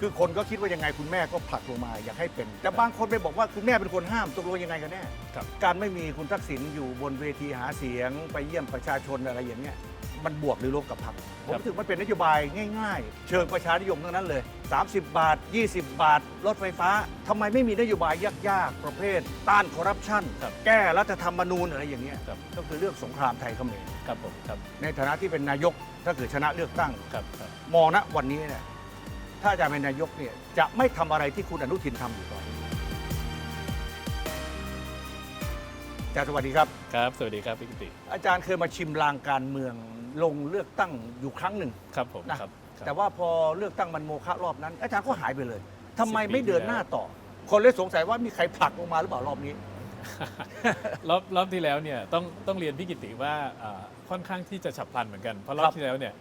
คือคนก็คิดว่ายังไงคุณแม่ก็ผลักลงมาอยากให้เป็น แต่บางคนไปบอกว่าคุณแม่เป็นคนห้ามตกลงยังไงกันแน่ครับ การไม่มีคุณทักษิณอยู่บนเวทีหาเสียง ไปเยี่ยมประชาชนอะไรอย่างเงี้ยมันบวกหรือลบกับพรรคผมรู้สึกมันเป็นนโยบายง่าย ๆ เชิงประชานิยมทั้งนั้นเลย 30 บาท 20 บาทรถไฟฟ้าทำไมไม่มีนโยบายยากๆ ประเภท ต้านคอร์รัปชันครับ แก้รัฐธรรมนูญอะไรอย่างเงี้ยครับก็คือเรื่องสงครามไทยเขมรครับผมครับในฐานะที่เป็นนายกถ้าเกิดชนะเลือกตั้ง ครับครับมองณวันนี้เนี่ย ถ้าอาจารย์เป็นนายกเนี่ยจะไม่ทำอะไรที่คุณอนุทินทำอยู่ตอนนี้อาจารย์สวัสดีครับ ครับ สวัสดีครับพี่กิติอาจารย์เคยมาชิมลางการเมืองลงเลือกตั้งอยู่ครั้งหนึ่ง ครับผมนะ ครับครับ แต่ว่าพอเลือกตั้งมันโมฆะรอบนั้น อาจารย์ก็หายไปเลยทำไมสิบปีไม่เดินหน้าต่อ คนเลยสงสัยว่ามีใครผลักลงมาหรือเปล่ารอบนี้ รอบรอบที่แล้วเนี่ยต้องต้องเรียนพี่กิติว่าอ่าค่อนข้างที่จะฉับพลันเหมือนกัน เพราะรอครับบ ที่แล้วเนี่ย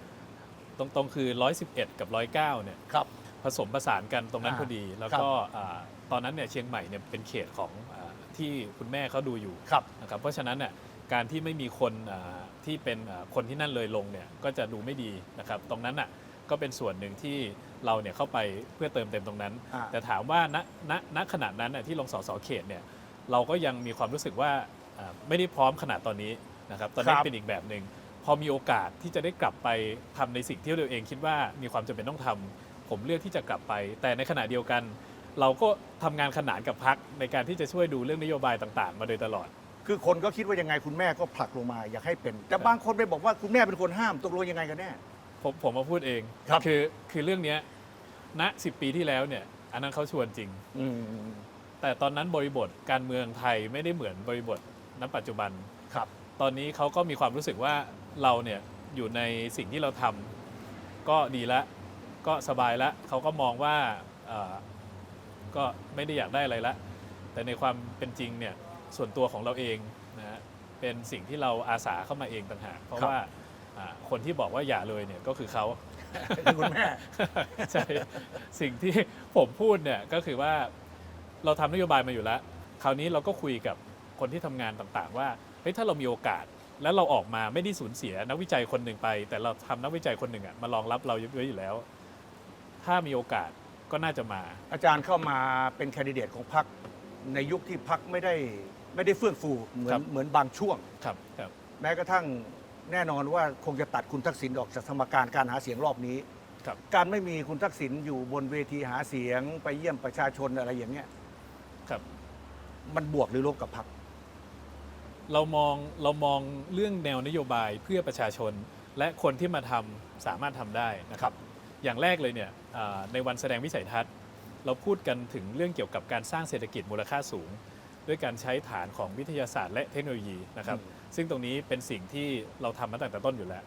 ตรงๆคือ 111 กับ 109เนี่ยครับ ผสมผสานกันตรงนั้นอ่าพอดี แล้วก็อ่าตอนนั้นเนี่ยเชียงใหม่เนี่ยเป็นเขตของอาที่คุณแม่เขาดูอยู่ครับนะครับเพราะฉะนั้นเนี่ยการที่ไม่มีคนอ่าที่เป็นอ่าคนที่นั่นเลยลงเนี่ยก็จะดูไม่ดีนะครับตรงนั้นน่ะก็เป็นส่วนหนึ่งที่เราเนี่ยเข้าไปเพื่อเติมเต็มตรงนั้นอ่าแต่ถามว่าณณณขณะนั้นน่ะที่ลงสสเขตเนี่ยเราก็ยังมีความรู้สึกว่าอ่าไม่ได้พร้อมขนาดตอนนี้นะครับตอนนี้ครับเป็นอีกแบบหนึ่งพอมีโอกาสที่จะได้กลับไปทำในสิ่งที่ตัวเองคิดว่ามีความจำเป็นต้องทำ ผมเลือกที่จะกลับไป แต่ในขณะเดียวกัน เราก็ทำงานขนานกับพักในการที่จะช่วยดูเรื่องนโยบายต่างๆ มาโดยตลอด คือคนก็คิดว่ายังไงคุณแม่ก็ผลักลงมาอยากให้เป็น แต่บางคนไปบอกว่าคุณแม่เป็นคนห้ามตกลงยังไงกันแน่ ผมผมมาพูดเองครับ อคือเรื่องเนี้ยณสิปีที่แล้วเนี่ย อันนั้นเขาชวนจริง อืมแต่ตอนนั้นบริบทการเมืองไทยไม่ได้เหมือนบริบทณปัจจุบัน ครับ ตอนนี้เขาก็มีความรู้สึกว่าเราเนี่ยอยู่ในสิ่งที่เราทำก็ดีละ ก็สบายละเขาก็มองว่าเอ่อก็ไม่ได้อยากได้อะไรละ แต่ในความเป็นจริงเนี่ยส่วนตัวของเราเองนะฮะเป็นสิ่งที่เราอาสาเข้ามาเองต่างหาก เพราะครับว่าอ่าคนที่บอกว่าอย่าเลยเนี่ยก็คือเขาคือคุณแม่ใช่สิ่งที่ผมพูดเนี่ยก็คือว่าเราทำนโยบายมาอยู่แล้ว คราวนี้เราก็คุยกับคนที่ทำงานต่างๆ ว่าเฮ้ยถ้าเรามีโอกาสแล้วเราออกมาไม่ได้สูญเสียนักวิจัยคนหนึ่งไป แต่เราทำนักวิจัยคนหนึ่งอะมารองรับเราเยอะๆอยู่แล้ว ถ้ามีโอกาสก็น่าจะมา อาจารย์เข้ามาเป็นแคนดิเดตของพรรคในยุคที่พรรคไม่ได้ไม่ได้เฟื่องฟูเหมือครันบเหมือนบางช่วง ครับครับแม้กระทั่งแน่นอนว่าคงจะตัดคุณทักษิณออกจากสมการการหาเสียงรอบนี้ ครับ การไม่มีคุณทักษิณอยู่บนเวทีหาเสียงไปเยี่ยมประชาชนอะไรอย่างเงี้ยครับ มันบวกหรือลบกับพรรค เรามองเรามองเรื่องแนวนโยบายเพื่อประชาชน และคนที่มาทำสามารถทำได้นะครับ อย่างแรกเลยเนี่ยอ่าในวันแสดงวิสัยทัศน์ เราพูดกันถึงเรื่องเกี่ยวกับการสร้างเศรษฐกิจมูลค่าสูง ด้วยการใช้ฐานของวิทยาศาสตร์และเทคโนโลยีนะครับ ซึ่งตรงนี้เป็นสิ่งที่เราทำมาตั้งแต่ต้นอยู่แล้ว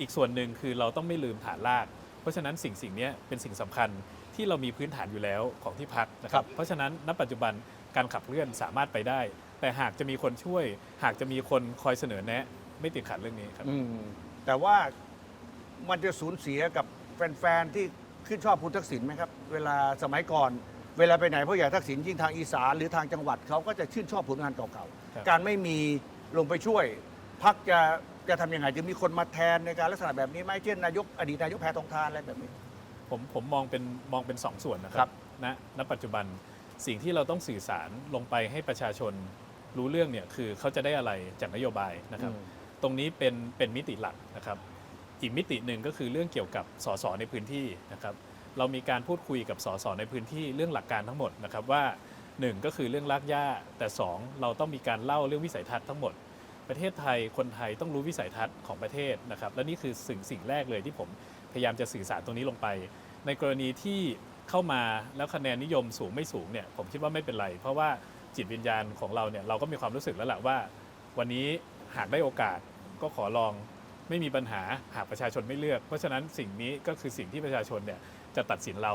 อีกส่วนหนึ่งคือเราต้องไม่ลืมฐานราก เพราะฉะนั้นสิ่งสิ่งนี้เป็นสิ่งสำคัญที่เรามีพื้นฐานอยู่แล้วของที่พักนะครับ เพราะฉะนั้นณปัจจุบันการขับเคลื่อนสามารถไปได้ แต่หากจะมีคนช่วย หากจะมีคนคอยเสนอแนะ ไม่ติดขัดเรื่องนี้ครับอืมแต่ว่ามันจะสูญเสียกับ แฟนๆที่ขึ้นชอบคุณทักษิณไหมครับ เวลาสมัยก่อน เวลาไปไหนพ่อใหญ่ทักษิณยิ่งทางอีสานหรือทางจังหวัดเขาก็จะชื่นชอบผลงานเก่าครับ ๆ การไม่มีลงไปช่วย พักจะจะทำยังไงจะมีคนมาแทนในการลักษณะแบบนี้ไหมเช่นนายกอดีตนายกแพทองทานอะไรแบบนี้ ผมผมมองเป็นมองเป็นสองส่วนนะคครัรับบณณปัจจุบันสิ่งที่เราต้องสื่อสารลงไปให้ประชาชนรู้เรื่องเนี่ยคือเขาจะได้อะไรจากนโยบายนะครับ อืม ตรงนี้เป็นเป็นมิติหลักนะครับ อีกมิติหนึ่งก็คือเรื่องเกี่ยวกับสสในพื้นที่นะครับเรามีการพูดคุยกับสสในพื้นที่เรื่องหลักการทั้งหมดนะครับว่าหนึ่งก็คือเรื่องรากหญ้าแต่สองเราต้องมีการเล่าเรื่องวิสัยทัศน์ทั้งหมด ประเทศไทยคนไทยต้องรู้วิสัยทัศน์ของประเทศนะครับและนี่คือสิ่งสิ่งแรกเลยที่ผมพยายามจะสื่อสารตรงนี้ลงไป ในกรณีที่เข้ามาแล้วคะแนนนิยมสูงไม่สูงเนี่ยผมคิดว่าไม่เป็นไร เพราะว่าจิตวิญญาณของเราเนี่ยเราก็มีความรู้สึกแล้วแหละว่า วันนี้หากได้โอกาสก็ขอลอง ไม่มีปัญหาหากประชาชนไม่เลือก เพราะฉะนั้นสิ่งนี้ก็คือสิ่งที่ประชาชนเนี่ยจะตัดสินเรา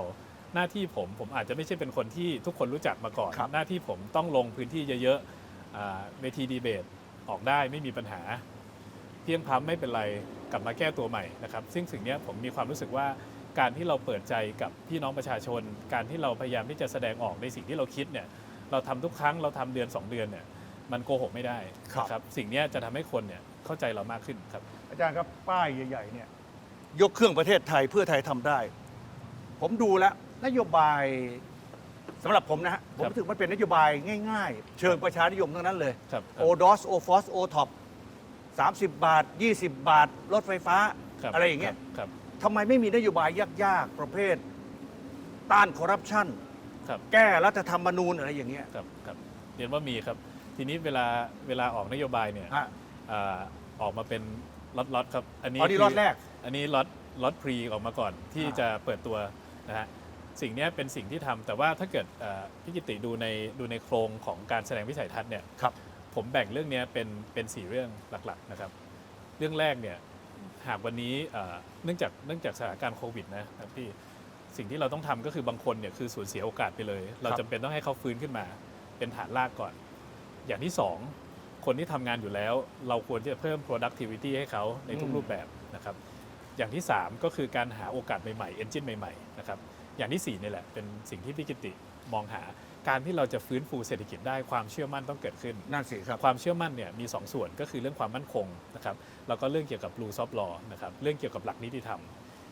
หน้าที่ผมผมอาจจะไม่ใช่เป็นคนที่ทุกคนรู้จักมาก่อนครับหน้าที่ผมต้องลงพื้นที่เยอะๆอ่าเวทีดีเบตออกได้ไม่มีปัญหา เพียงพร้ำไม่เป็นไรกลับมาแก้ตัวใหม่นะครับซึ่งสิ่งเนี้ยผมมีความรู้สึกว่าการที่เราเปิดใจกับพี่น้องประชาชน การที่เราพยายามที่จะแสดงออกในสิ่งที่เราคิดเนี่ยเราทำทุกครั้งเราทำเดือน 2 เดือนเนี่ยมันโกหกไม่ได้ครับนะครับสิ่งเนี้ยจะทำให้คนเนี่ยเข้าใจเรามากขึ้นครับ อาจารย์ครับป้ายใหญ่ๆเนี่ยยกเครื่องประเทศไทยเพื่อไทยทำได้ ผมดูแล้ว นโยบายสำหรับผมนะฮะผมครับรู้สึกมันเป็นนโยบายง่าย ๆ เชิงประชานิยมทั้งนั้นเลยครับโอดอสโอฟอสโอท็อป30บาท 20 บาท รถไฟฟ้าคบอะไรอย่างเงี้ยครับทำไมไม่มีนโยบายยากๆ ประเภท ต้านคอร์รัปชันครับแก้รัฐธรรมนูญอะไรอย่างเงี้ยครับครับเรียนว่ามีครับ ทีนี้เวลาเวลาออกนโยบายเนี่ยฮะ อ่าออกมาเป็น ล็อตๆครับ อันนี้อ๋อนี่คืรอบแรก อันนี้ล็อตล็อตพรีออกมาก่อนที่อ่าจะเปิดตัวนะฮะสิ่งเนี้ยเป็นสิ่งที่ทำแต่ว่าถ้าเกิดเอ่อพี่กิติดูในดูในโครงของการแสดงวิสัยทัศน์เนี่ยครับผมแบ่งเรื่องเนี้ยเป็นเป็นสี่เรื่องหลักๆนะครับ เรื่องแรกเนี่ยหากวันนี้เอ่อเนื่องจากเนื่องจากสถานการณ์โควิดนะครับพี่สิ่งที่เราต้องทำก็คือบางคนเนี่ยคือสูญเสียโอกาสไปเลย เราจำเป็นต้องให้เขาฟื้นขึ้นมา เป็นฐานรากก่อน อย่างที่สอง คนที่ทำงานอยู่แล้ว เราควรที่จะเพิ่ม productivity ให้เขาในทุกอืมรูปแบบนะครับ อย่างที่ 3 ก็คือการหาโอกาสใหม่ๆ engine ใหม่ๆนะครับ อย่างที่ 4 นี่แหละ เป็นสิ่งที่พี่กิติมองหา การที่เราจะฟื้นฟูเศรษฐกิจได้ความเชื่อมั่นต้องเกิดขึ้น นั่นสิครับ ความเชื่อมั่นเนี่ยมี 2 ส่วนก็คือเรื่องความมั่นคงนะครับแล้วก็เรื่องเกี่ยวกับ rule of law นะครับเรื่องเกี่ยวกับหลักนิติธรรม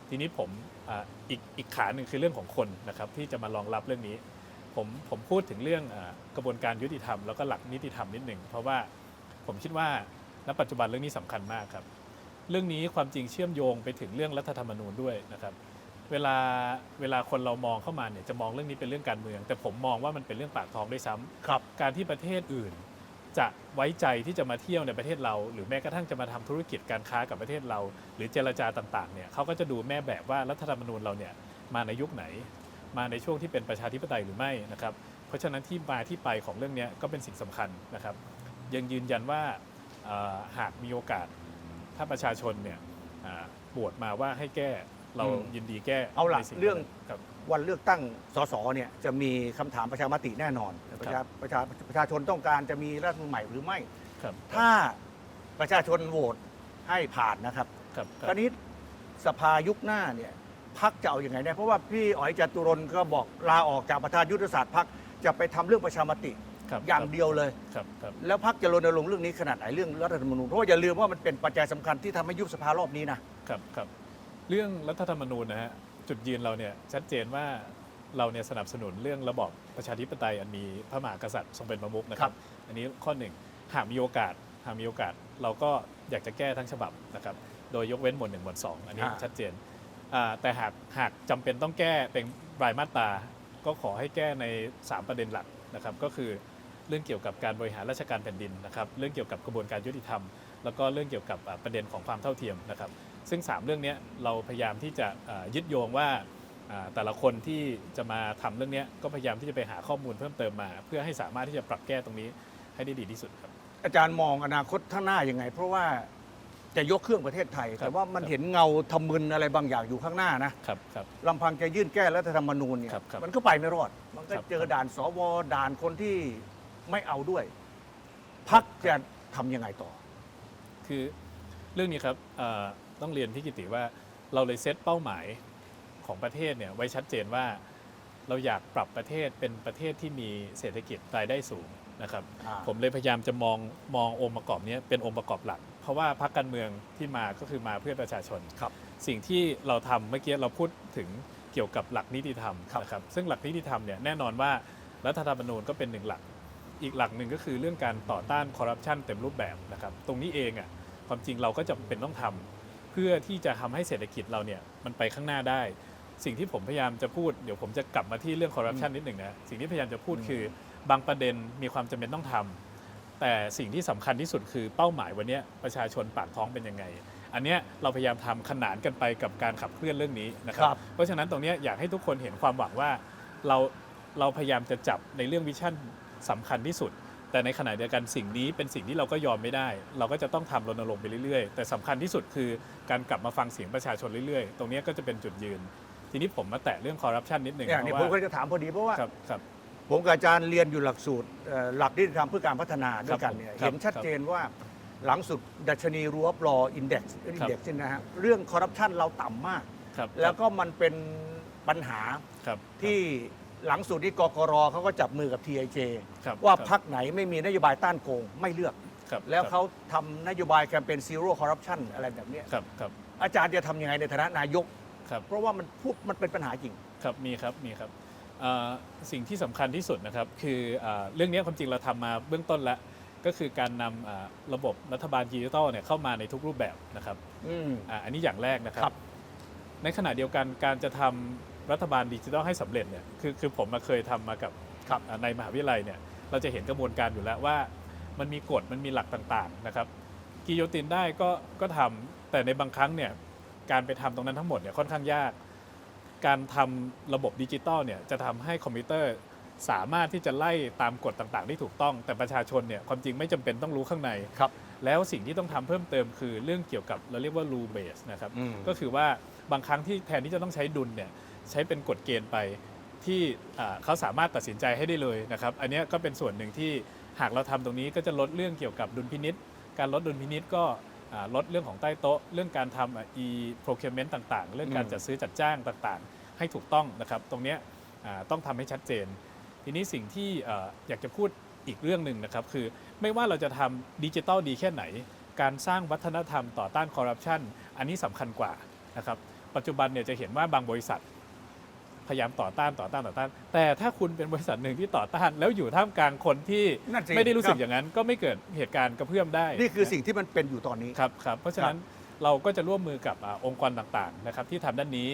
ทีนี้ผมอาอีกอีกขาหนึ่งคือเรื่องของคนนะครับที่จะมารองรับเรื่องนี้ ผมผมพูดถึงเรื่องอากระบวนการยุติธรรมแล้วก็หลักนิติธรรมนิดหนึ่งเพราะว่า ผมคิดว่าณปัจจุบันเรื่องนี้สำคัญมากครับ เรื่องนี้ความจริงเชื่อมโยงไปถึงเรื่องรัฐธรรมนูญด้วยนะครับ เวลาเวลาคนเรามองเข้ามาเนี่ยจะมองเรื่องนี้เป็นเรื่องการเมือง แต่ผมมองว่ามันเป็นเรื่องปากท้องด้วยซ้ำครับการที่ประเทศอื่น จะไว้ใจที่จะมาเที่ยวในประเทศเรา หรือแม้กระทั่งจะมาทำธุรกิจการค้ากับประเทศเรา หรือเจรจาต่างๆเนี่ยเขาก็จะดูแม่แบบว่ารัฐธรรมนูญเราเนี่ยมาในยุคไหน มาในช่วงที่เป็นประชาธิปไตยหรือไม่นะครับเพราะฉะนั้นที่มาที่ไปของเรื่องเนี้ยก็เป็นสิ่งสำคัญนะครับ ยังยืนยันว่าเอ่อหากมีโอกาสถ้าประชาชนเนี่ยอ่าบวชมาว่าให้แก้เราอืมยินดีแก้เอาล่ะในสิ่เรื่องครับวันเลือกตั้งสสเนี่ยจะมีคำถามประชามติแน่นอน ประชาประชาประชาชนต้องการจะมีรัฐธรรมนูญใหม่หรือไม่ครับถ้าประชาชนโหวตให้ผ่านนะครับครับคครัราบวนี้สภายุคหน้าเนี่ยพักจะเอาอยัางไงเนี่ยเพราะว่าพี่อ๋อยจตุรนต์ก็บอกลาออกจากประธานยุทธศาสตร์พักจะไปทำเรื่องประชามติ ครับอย่างเดียวเลย ครับครับ แล้วพักจะรณรงค์เรื่องนี้ขนาดไหนเรื่องรัฐธรรมนูญเพราะว่าอย่าลืมว่ามันเป็นปัจจัยสำคัญที่ทำให้ยุบสภารอบนี้นะครับครับเรื่องรัฐธรรมนูญนะฮะจุดยืนเราเนี่ยชัดเจนว่าเราเนี่ยสนับสนุนเรื่องระบอบประชาธิปไตยอันมีพระมหากษัตริย์ทรงเป็นประมุขนะครับ อันนี้ข้อหนึ่งหากมีโอกาสหากมีโอกาส เราก็อยากจะแก้ทั้งฉบับนะครับโดยยกเว้นหมวดหนึ่งหมวดสองอันนี้อ่า ชัดเจนอ่าแต่หากหากจำเป็นต้องแก้เป็นรายมาตราก็ขอให้แก้ใน 3 ประเด็นหลักนะครับก็คือ เรื่องเกี่ยวกับการบริหารราชการแผ่นดินนะครับเรื่องเกี่ยวกับกระบวนการยุติธรรม แล้วก็เรื่องเกี่ยวกับอ่าประเด็นของความเท่าเทียมนะครับ ซึ่ง 3 เรื่องเนี้ยเราพยายามที่จะอ่ายึดโยงว่าอ่าแต่ละคนที่จะมาทำเรื่องเนี้ยก็พยายามที่จะไปหาข้อมูลเพิ่มเติมมา เพื่อให้สามารถที่จะปรับแก้ตรงนี้ให้ได้ดีที่สุดครับ อาจารย์มองอนาคตข้างหน้ายังไง เพราะว่าจะยกเครื่องประเทศไทยครับแต่ว่ามันครับเห็นเงาทำมึนอะไรบางอย่างอยู่ข้างหน้านะครับครับลำพังจะยื่นแก้รัฐธรรมนูญเนี่ยครับครับมันก็ไปไม่รอด มันก็ครับเจอด่านสวด่านคนที่ ไม่เอาด้วยพักจะทำยังไงต่อ คือเรื่องนี้ครับเอ่อต้องเรียนพี่กิติว่าเราเลยเซตเป้าหมายของประเทศเนี่ยไว้ชัดเจนว่าเราอยากปรับประเทศเป็นประเทศที่มีเศรษฐกิจรายได้สูงนะครับ อ่า ผมเลยพยายามจะมองมององค์ประกอบเนี้ยเป็นองค์ประกอบหลัก เพราะว่าพรรคการเมืองที่มาก็คือมาเพื่อประชาชน ครับ สิ่งที่เราทำเมื่อกี้เราพูดถึงเกี่ยวกับหลักนิติธรรมครับ นะครับซึ่งหลักนิติธรรมเนี่ยแน่นอนว่ารัฐธรรมนูญก็เป็นหนึ่งหลัก อีกหลักหนึ่งก็คือเรื่องการต่อต้านคอร์รัปชันเต็มรูปแบบนะครับ ตรงนี้เองอะความจริงเราก็จะเป็นต้องทำเพื่อที่จะทำให้เศรษฐกิจเราเนี่ยมันไปข้างหน้าได้ สิ่งที่ผมพยายามจะพูดเดี๋ยวผมจะกลับมาที่เรื่องคอร์รัปชันนิดหนึ่งนะสิ่งที่พยายามจะพูดอืมคือบางประเด็นมีความจำเป็นต้องทำแต่สิ่งที่สำคัญที่สุดคือเป้าหมายวันเนี้ยประชาชนปากท้องเป็นยังไง อันเนี้ยเราพยายามทำขนานกันไปกับการขับเคลื่อนเรื่องนี้นะคครัรับบเพราะฉะนั้นตรงเนี้ยอยากให้ทุกคนเห็นความหวังว่าเราเราพยายามจะจับในเรื่องวิชั่น สำคัญที่สุด แต่ในขณะเดียวกันสิ่งนี้เป็นสิ่งที่เราก็ยอมไม่ได้ เราก็จะต้องทำรณรงค์ไปเรื่อยๆ แต่สำคัญที่สุดคือการกลับมาฟังเสียงประชาชนเรื่อยๆ ตรงเนี้ยก็จะเป็นจุดยืน ทีนี้ผมมาแตะเรื่องคอร์รัปชันนิดหนึ่งเนี่ยเพนี่ราะผมก็ว่าจะถามพอดีเพราะว่าครับครับผมกับอาจารย์เรียนอยู่หลักสูตรเอ่อหลักนิติธรรมเพื่อการพัฒนาด้วยกันเนี่ยครับเห็นชัดเจนว่าหลังสุดดัชนีรูปรออินเด็กซ์อินเด็กซ์นี่นะฮะเรื่องคอร์รัปชันเราต่ำมากครับแล้วก็มันเป็นปัญหาครับที่ หลังสุดที่กกรเขาก็จับมือกับ TIJ ครับว่าครับ พักไหนไม่มีนโยบายต้านโกงไม่เลือก ครับแล้วครับเขาทำนโยบายแคมเปญซีโร่คอร์รัปชันอะไรแบบเนี้ยครับครับอาจารย์จะทำยังไงในฐานะนายก ครับ เพราะว่ามันพูดมันเป็นปัญหาจริง ครับมีครับมีครับเอ่อสิ่งที่สำคัญที่สุดนะครับคือเออเรื่องนี้ความจริงเราทำมาเบื้องต้นแล้วก็คือการนำอ่าระบบรัฐบาลดิจิทัลเนี่ยเข้ามาในทุกรูปแบบนะครับอืม อ่าอันนี้อย่างแรกนะครัครับบในขณะเดียวกันการจะทำ รัฐบาลดิจิทัลให้สำเร็จเนี่ยคือคือผมมาเคยทำมากับครับอ่าในมหาวิทยาลัยเนี่ยเราจะเห็นกระบวนการอยู่แล้วว่า มันมีกฎมันมีหลักต่างๆนะครับกิโยตินได้ก็ก็ทำแต่ในบางครั้งเนี่ยการไปทำตรงนั้นทั้งหมดเนี่ยค่อนข้างยาก การทำระบบดิจิตอลเนี่ยจะทำให้คอมพิวเตอร์สามารถที่จะไล่ตามกฎต่างๆที่ถูกต้อง แต่ประชาชนเนี่ยความจริงไม่จำเป็นต้องรู้ข้างในครับแล้วสิ่งที่ต้องทำเพิ่มเติมคือเรื่องเกี่ยวกับเราเรียกว่า rule base นะครับอืมก็คือว่าบางครั้งที่แทนที่จะต้องใช้ดุลเนี่ย ใช้เป็นกฎเกณฑ์ไปที่เขาสามารถตัดสินใจให้ได้เลยนะครับ อันนี้ก็เป็นส่วนหนึ่งที่หากเราทำตรงนี้ก็จะลดเรื่องเกี่ยวกับดุลพินิษการลดดุลพินิษก็ลดเรื่องของใต้โต๊ะ เรื่องการทำ e procurement ต่างๆ เรื่องการจัดซื้อจัดจ้างต่างๆ ให้ถูกต้องนะครับ ตรงนี้ต้องทำให้ชัดเจน ทีนี้สิ่งที่เอ่ออยากจะพูดอีกเรื่องหนึ่งนะครับ คือไม่ว่าเราจะทำดิจิตอลดีแค่ไหน การสร้างวัฒนธรรมต่อต้านคอร์รัปชันอันนี้สำคัญกว่านะครับ ปัจจุบันเนี่ยจะเห็นว่าบางบริษัท พยายามต่อต้านต่อต้านต่อต้าน แต่ถ้าคุณเป็นบริษัทหนึ่งที่ต่อต้าน แล้วอยู่ท่ามกลางคนที่นั่นสิไม่ได้รู้สึคกบ อย่างนั้น ก็ไม่เกิดเหตุการณ์กระเพื่อมได้นี่คือสิ่งที่มันเป็นอยู่ตอนนี้ ครับครับเพราะฉะนั้นเราก็จะร่วมมือกับอาองค์กรต่างๆนะครับที่ทำด้านนี้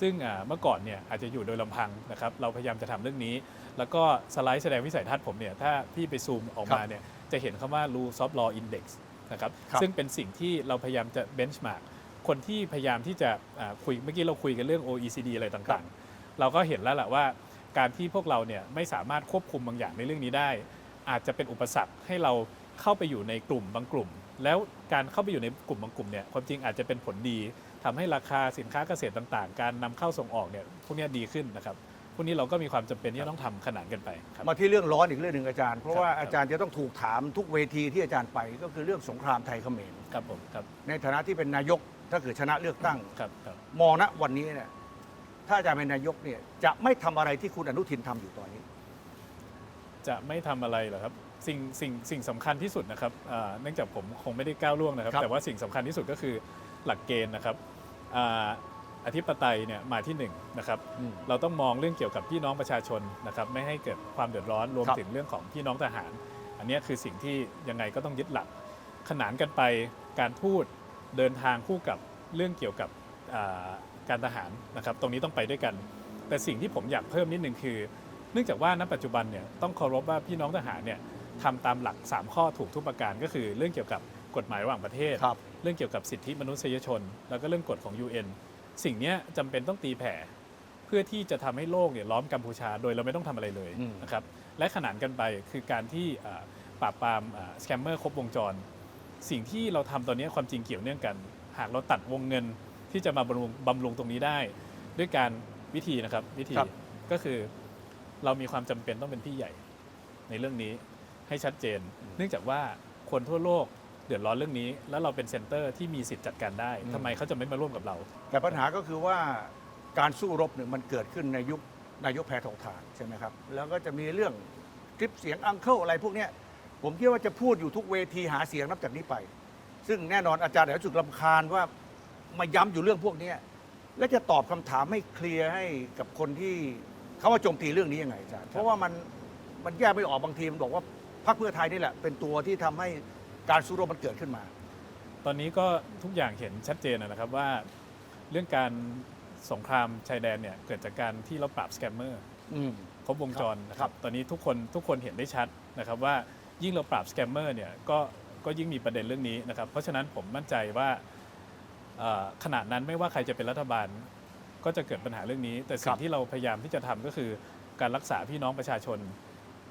ซึ่งอ่าเมื่อก่อนเนี่ยอาจจะอยู่โดยลำพังนะครับเราพยายามจะทำเรื่องนี้ แล้วก็สไลด์แสดงวิสัยทัศน์ผมเนี่ยถ้าพี่ไปซูมออกมาเนี่ยจะเห็นคำว่า Rule of Law Index นะครับครับ ซึ่งเป็นสิ่งที่เราพยายามจะ benchmark คนที่พยายามที่จะอ่าคุยเมื่อกี้เราคุยกันเรื่อง OECD อะไรต่างๆ เราก็เห็นแล้วแหละว่า การที่พวกเราเนี่ยไม่สามารถควบคุมบางอย่างในเรื่องนี้ได้ อาจจะเป็นอุปสรรคให้เราเข้าไปอยู่ในกลุ่มบางกลุ่ม แล้วการเข้าไปอยู่ในกลุ่มบางกลุ่มเนี่ยความจริงอาจจะเป็นผลดีทำให้ราคาสินค้าเกษตรต่าง ๆ การนำเข้าส่งออกเนี่ยพวกเนี้ยดีขึ้นนะครับพวกนี้เราก็มีความจำเป็นที่จะต้องทำขนานกันไปครับมาที่เรื่องร้อนอีกเรื่องหนึ่งอาจารย์ เพราะว่าครับอาจารย์จะต้องถูกถามทุกเวทีที่อาจารย์ไป ก็คือเรื่องสงครามไทยเขมรครับผมครับในฐานะที่เป็นนายกถ้าเกิดชนะเลือกตั้งครับครับมองณวันนี้เนี่ย ถ้าอาจารย์เป็นนายกเนี่ยจะไม่ทำอะไรที่คุณอนุทินทำอยู่ตอนนี้ จะไม่ทำอะไรเหรอครับสิ่งสิ่งสิ่งสำคัญที่สุดนะครับอ่าเนื่องจากผมคงไม่ได้ก้าวล่วงนะครับ ครับ แต่ว่าสิ่งสำคัญที่สุดก็คือหลักเกณฑ์นะครับอ่าอธิปไตยเนี่ยมาที่หนึ่งนะครับ เราต้องมองเรื่องเกี่ยวกับพี่น้องประชาชนนะครับไม่ให้เกิดความเดือดร้อนรวมครับถึงเรื่องของพี่น้องทหาร อันเนี้ยคือสิ่งที่ยังไงก็ต้องยึดหลัก ขนานกันไปการพูดเดินทางคู่กับเรื่องเกี่ยวกับอ่า การทหารนะครับตรงนี้ต้องไปด้วยกัน แต่สิ่งที่ผมอยากเพิ่มนิดนึงคือ เนื่องจากว่าณปัจจุบันเนี่ยต้องเคารพว่าพี่น้องทหารเนี่ยทำตามหลัก 3 ข้อถูกทุกประการก็คือเรื่องเกี่ยวกับกฎหมายระหว่างประเทศ ครับ เรื่องเกี่ยวกับสิทธิมนุษยชน แล้วก็เรื่องกฎของ UN สิ่งเนี้ยจำเป็นต้องตีแผ่ เพื่อที่จะทำให้โลกเนี่ยล้อมกัมพูชาโดยเราไม่ต้องทำอะไรเลยอืม นะครับและขนานกันไปคือการที่อ่าปราบปรามสแกมเมอร์ครบวงจร สิ่งที่เราทำตอนนี้ความจริงเกี่ยวเนื่องกัน หากเราตัดวงเงิน ที่จะมาบำรุงบำรุงตรงนี้ได้ ด้วยการวิธีนะครับวิธีครับ ก็คือเรามีความจำเป็นต้องเป็นพี่ใหญ่ในเรื่องนี้ให้ชัดเจน เนื่องจากว่าคนทั่วโลกเดือดร้อนเรื่องนี้ แล้วเราเป็นเซ็นเตอร์ที่มีสิทธิ์จัดการได้อืมทำไมเขาจะไม่มาร่วมกับเรา แต่ปัญหาก็คือว่าการสู้รบเนี่ยมันเกิดขึ้นในยุคนายกแพทองทานใช่ไหมครับ แล้วก็จะมีเรื่องคลิปเสียงอังเคิลอะไรพวกเนี้ยผมคิดว่าจะพูดอยู่ทุกเวทีหาเสียงนับจากนี้ไป ซึ่งแน่นอนอาจารย์เดี๋ยวรู้สึกลำคาญว่า มาย้ำอยู่เรื่องพวกเนี้ยแล้วจะตอบคำถามให้เคลียร์ให้กับคนที่เขาว่าโจมตีเรื่องนี้ยังไงอาจารย์เพราะว่ามันมันแยกไม่ออกบางทีมันบอกว่าพรรคเพื่อไทยนี่แหละ เป็นตัวที่ทำให้การสู้รบมันเกิดขึ้นมา ตอนนี้ก็ทุกอย่างเห็นชัดเจนนะครับว่าเรื่องการสงครามชายแดนเนี่ยเกิดจากการที่เราปราบสแกมเมอร์ อืม ครบวงจรนะคครัรับบ ตอนนี้ทุกคนทุกคนเห็นได้ชัดนะครับว่ายิ่งเราปราบสแกมเมอร์เนี่ยก็ก็ยิ่งมีประเด็นเรื่องนี้นะครับ เพราะฉะนั้นผมมั่นใจว่า เอ่อขณะนั้นไม่ว่าใครจะเป็นรัฐบาลก็จะเกิดปัญหาเรื่องนี้ แต่สิ่ครังบที่เราพยายามที่จะทำก็คือการรักษาพี่น้องประชาชน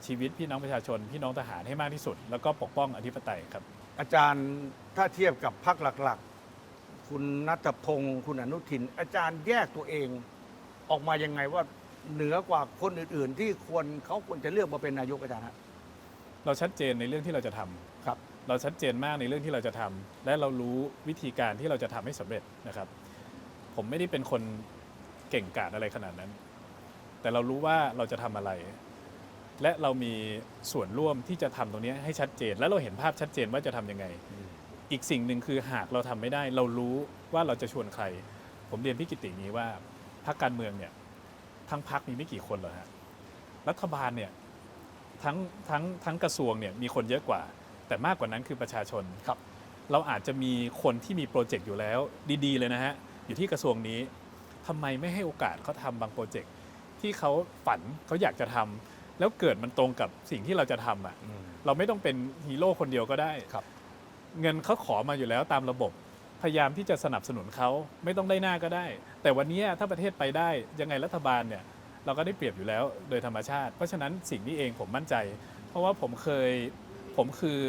ชีวิตพี่น้องประชาชน พี่น้องทหารให้มากที่สุด แล้วก็ปกป้องอธิปไตยครับ อาจารย์ถ้าเทียบกับพรรคหลักๆ คุณนัทพงศ์คุณอนุทิน อาจารย์แยกตัวเองออกมายังไงว่าเหนือกว่าคนอื่น ๆ ที่ควรเขาควรจะเลือกมาเป็นนายกอาจารย์ฮะเราชัดเจนในเรื่องที่เราจะทำครับ เราชัดเจนมากในเรื่องที่เราจะทำและเรารู้วิธีการที่เราจะทำให้สำเร็จนะครับ ผมไม่ได้เป็นคนเก่งกาจอะไรขนาดนั้น แต่เรารู้ว่าเราจะทำอะไร และเรามีส่วนร่วมที่จะทำตรงนี้ให้ชัดเจน และเราเห็นภาพชัดเจนว่าจะทำยังไง อีกสิ่งหนึ่งคือหากเราทำไม่ได้ เรารู้ว่าเราจะชวนใคร ผมเรียนพี่กิติงนี้ว่าพรรคการเมืองเนี่ยทั้งพรรคมีไม่กี่คนหรอกฮะรัฐบาลเนี่ยทั้งทั้งทั้งกระทรวงเนี่ยมีคนเยอะกว่า แต่มากกว่านั้นคือประชาชน ครับ เราอาจจะมีคนที่มีโปรเจกต์อยู่แล้วดีๆ เลยนะฮะ อยู่ที่กระทรวงนี้ทำไมไม่ให้โอกาสเขาทำบางโปรเจกต์ที่เขาฝันเขาอยากจะทำแล้วเกิดมันตรงกับสิ่งที่เราจะทำอะ เราไม่ต้องเป็นฮีโร่คนเดียวก็ได้ ครับ เงินเขาขอมาอยู่แล้วตามระบบ พยายามที่จะสนับสนุนเขาไม่ต้องได้หน้าก็ได้ แต่วันนี้ถ้าประเทศไปได้ยังไงรัฐบาลเนี่ย เราก็ได้เปรียบอยู่แล้วโดยธรรมชาติ เพราะฉะนั้นสิ่งนี้เองผมมั่นใจ เพราะว่าผมเคย ผมคือ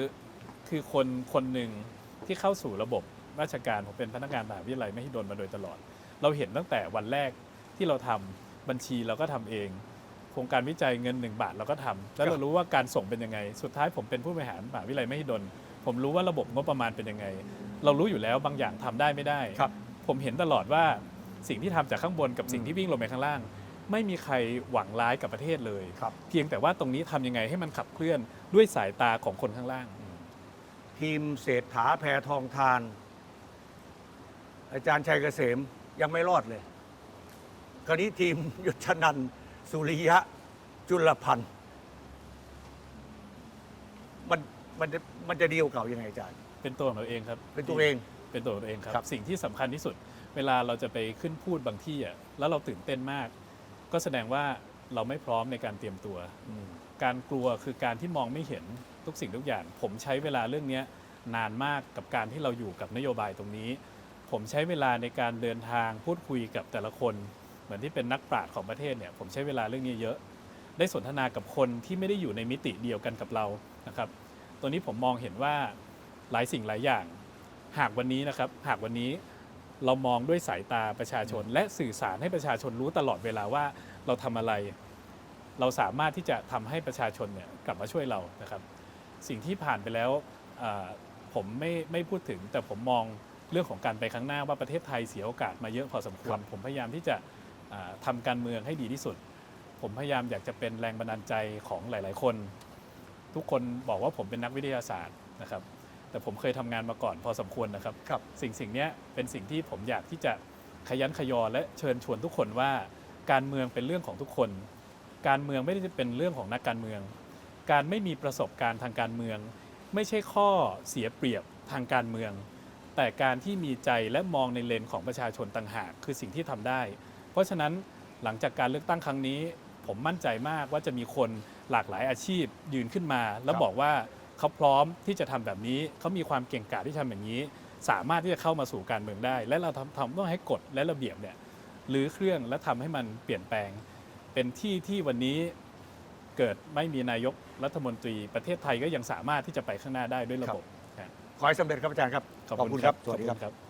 คือคนคนหนึ่งที่เข้าสู่ระบบราชการผมเป็นพนักงานมหาวิทยาลัยไม่ให้โดนมาโดยตลอด เราเห็นตั้งแต่วันแรกที่เราทำบัญชีเราก็ทำเอง โครงการวิจัยเงิน 1 บาทเราก็ทำแล้วเรารู้ว่าการส่งเป็นยังไง สุดท้ายผมเป็นผู้บริหารมหาวิทยาลัยไม่ให้ดนผมรู้ว่าระบบงบประมาณเป็นยังไง เรารู้อยู่แล้วบางอย่างทำได้ไม่ได้ครับผมเห็นตลอดว่าสิ่งที่ทำจากข้างบนกับสิ่งที่วิ่งลงไปข้างล่าง ไม่มีใครหวังร้ายกับประเทศเลย ครับ เพียงแต่ว่าตรงนี้ทำยังไงให้มันขับเคลื่อนด้วยสายตาของคนข้างล่าง ทีมเศรษฐาแพทองทาน อาจารย์ชัยเกษมยังไม่รอดเลย คราวนี้ทีมยุทธนันท์สุริยะ จุลพันธ์มันมันจะมันจะดีกว่าเก่ายังไงอาจารย์ เป็นตัวของเราเองครับ เป็นตัวเอง เป็นตัวของเราเองครับ ครับ สิ่งที่สำคัญที่สุด เวลาเราจะไปขึ้นพูดบางที่อะแล้วเราตื่นเต้นมาก ก็แสดงว่าเราไม่พร้อมในการเตรียมตัว การกลัวคือการที่มองไม่เห็นทุกสิ่งทุกอย่าง ผมใช้เวลาเรื่องนี้นานมากกับการที่เราอยู่กับนโยบายตรงนี้ ผมใช้เวลาในการเดินทางพูดคุยกับแต่ละคน เหมือนที่เป็นนักปราชญ์ของประเทศเนี่ยผมใช้เวลาเรื่องนี้เยอะ ได้สนทนากับคนที่ไม่ได้อยู่ในมิติเดียวกันกับเรานะครับตัวนี้ผมมองเห็นว่าหลายสิ่งหลายอย่าง หากวันนี้นะครับ หากวันนี้ เรามองด้วยสายตาประชาชน และสื่อสารให้ประชาชนรู้ตลอดเวลาว่าเราทำอะไร เราสามารถที่จะทำให้ประชาชนเนี่ยกลับมาช่วยเรานะครับ สิ่งที่ผ่านไปแล้วอ่าผมไม่ไม่พูดถึง แต่ผมมองเรื่องของการไปข้างหน้าว่าประเทศไทยเสียโอกาสมาเยอะพอสมควรผมพยายามที่จะอ่าทำาการเมืองให้ดีที่สุด ผมพยายามอยากจะเป็นแรงบันดาลใจของหลาย ๆ คน ทุกคนบอกว่าผมเป็นนักวิทยาศาสตร์นะครับ แต่ผมเคยทำงานมาก่อนพอสมควรนะครับครับสิ่งสิ่งเนี้ยเป็นสิ่งที่ผมอยากที่จะขยันขยอและเชิญชวนทุกคนว่า การเมืองเป็นเรื่องของทุกคน การเมืองไม่ได้เป็นเรื่องของนักการเมือง การไม่มีประสบการณ์ทางการเมือง ไม่ใช่ข้อเสียเปรียบทางการเมือง แต่การที่มีใจและมองในเลนของประชาชนต่างหาก คือสิ่งที่ทำได้ เพราะฉะนั้นหลังจากการเลือกตั้งครั้งนี้ ผมมั่นใจมากว่าจะมีคนหลากหลายอาชีพยืนขึ้นมา แล้วครับบอกว่า เขาพร้อมที่จะทำแบบนี้ เขามีความเก่งกาจที่ทำอย่างนี้ สามารถที่จะเข้ามาสู่การเมืองได้ และเราทำทำต้องให้กฎและระเบียบเนี่ยหรือเครื่องและทำให้มันเปลี่ยนแปลง เป็นที่ที่วันนี้เกิดไม่มีนายกรัฐมนตรีประเทศไทยก็ยังสามารถที่จะไปข้างหน้าได้ด้วยระบบขอให้สำเร็จครับอาจารย์ครับ ขอบขอบคุคุณณคครัรับบสวัสดีครับขอณ